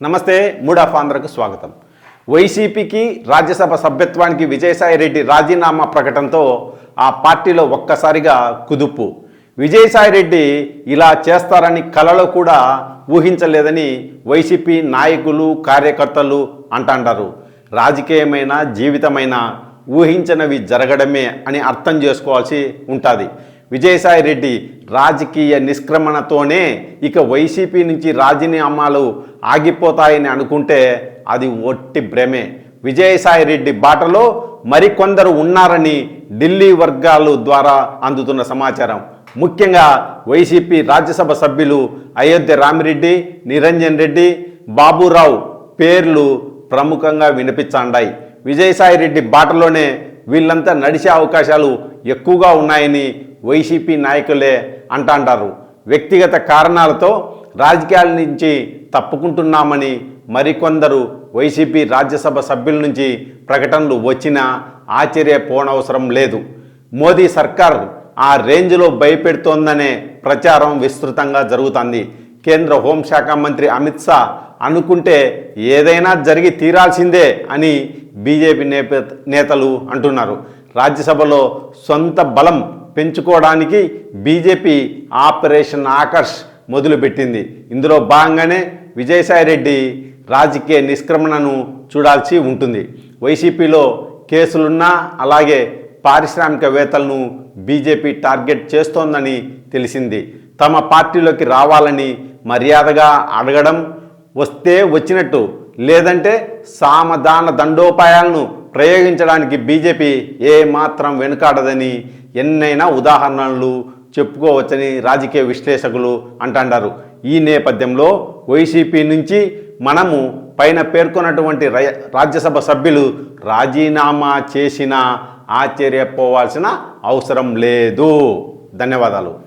నమస్తే mood of ఆంధ్రకు స్వాగతం. వైసీపీకి రాజ్యసభ సభ్యత్వానికి విజయసాయి రెడ్డి రాజీనామా ప్రకటనతో ఆ పార్టీలో ఒక్కసారిగా కుదుపు. విజయసాయి రెడ్డి ఇలా చేస్తారని కలలో కూడా ఊహించలేదని వైసీపీ నాయకులు కార్యకర్తలు అంటాంటారు రాజకీయమైన జీవితమైన ఊహించినవి జరగడమే అని అర్థం చేసుకోవాల్సి ఉంటుంది. విజయసాయి రెడ్డి రాజకీయ నిష్క్రమణతోనే ఇక వైసీపీ నుంచి రాజీనామాలు ఆగిపోతాయని అనుకుంటే అది ఒట్టి భ్రమే. విజయసాయి రెడ్డి బాటలో మరికొందరు ఉన్నారని ఢిల్లీ వర్గాలు ద్వారా అందుతున్న సమాచారం. ముఖ్యంగా వైసీపీ రాజ్యసభ సభ్యులు అయోధ్య రామిరెడ్డి నిరంజన్ రెడ్డి బాబురావు పేర్లు ప్రముఖంగా వినిపించాండాయి. విజయసాయి రెడ్డి బాటలోనే వీళ్ళంతా నడిచే అవకాశాలు ఎక్కువగా ఉన్నాయని వైసీపీ నాయకులే అంటాంటారు వ్యక్తిగత కారణాలతో రాజకీయాల నుంచి తప్పుకుంటున్నామని మరికొందరు వైసీపీ రాజ్యసభ సభ్యుల నుంచి ప్రకటనలు వచ్చినా ఆశ్చర్యపోనవసరం లేదు. మోదీ సర్కార్ ఆ రేంజ్లో భయపెడుతోందనే ప్రచారం విస్తృతంగా జరుగుతుంది. కేంద్ర హోంశాఖ మంత్రి అమిత్ షా అనుకుంటే ఏదైనా జరిగి తీరాల్సిందే అని బీజేపీ నేప నేతలు అంటున్నారు. రాజ్యసభలో సొంత బలం పెంచుకోవడానికి బీజేపీ ఆపరేషన్ ఆకర్ష్ మొదలుపెట్టింది. ఇందులో భాగంగానే విజయసాయి రెడ్డి రాజకీయ నిష్క్రమణను చూడాల్సి ఉంటుంది. వైసీపీలో కేసులున్నా అలాగే పారిశ్రామికవేత్తలను బీజేపీ టార్గెట్ చేస్తోందని తెలిసింది. తమ పార్టీలోకి రావాలని మర్యాదగా అడగడం వస్తే వచ్చినట్టు లేదంటే సామధాన దండోపాయాలను ప్రయోగించడానికి బీజేపీ ఏమాత్రం వెనుకాడదని ఎన్నైనా ఉదాహరణలు చెప్పుకోవచ్చని రాజకీయ విశ్లేషకులు అంటారు ఈ నేపథ్యంలో వైసీపీ నుంచి మనము పైన పేర్కొన్నటువంటి రాజ్యసభ సభ్యులు రాజీనామా చేసినా ఆశ్చర్యపోవాల్సిన అవసరం లేదు. ధన్యవాదాలు.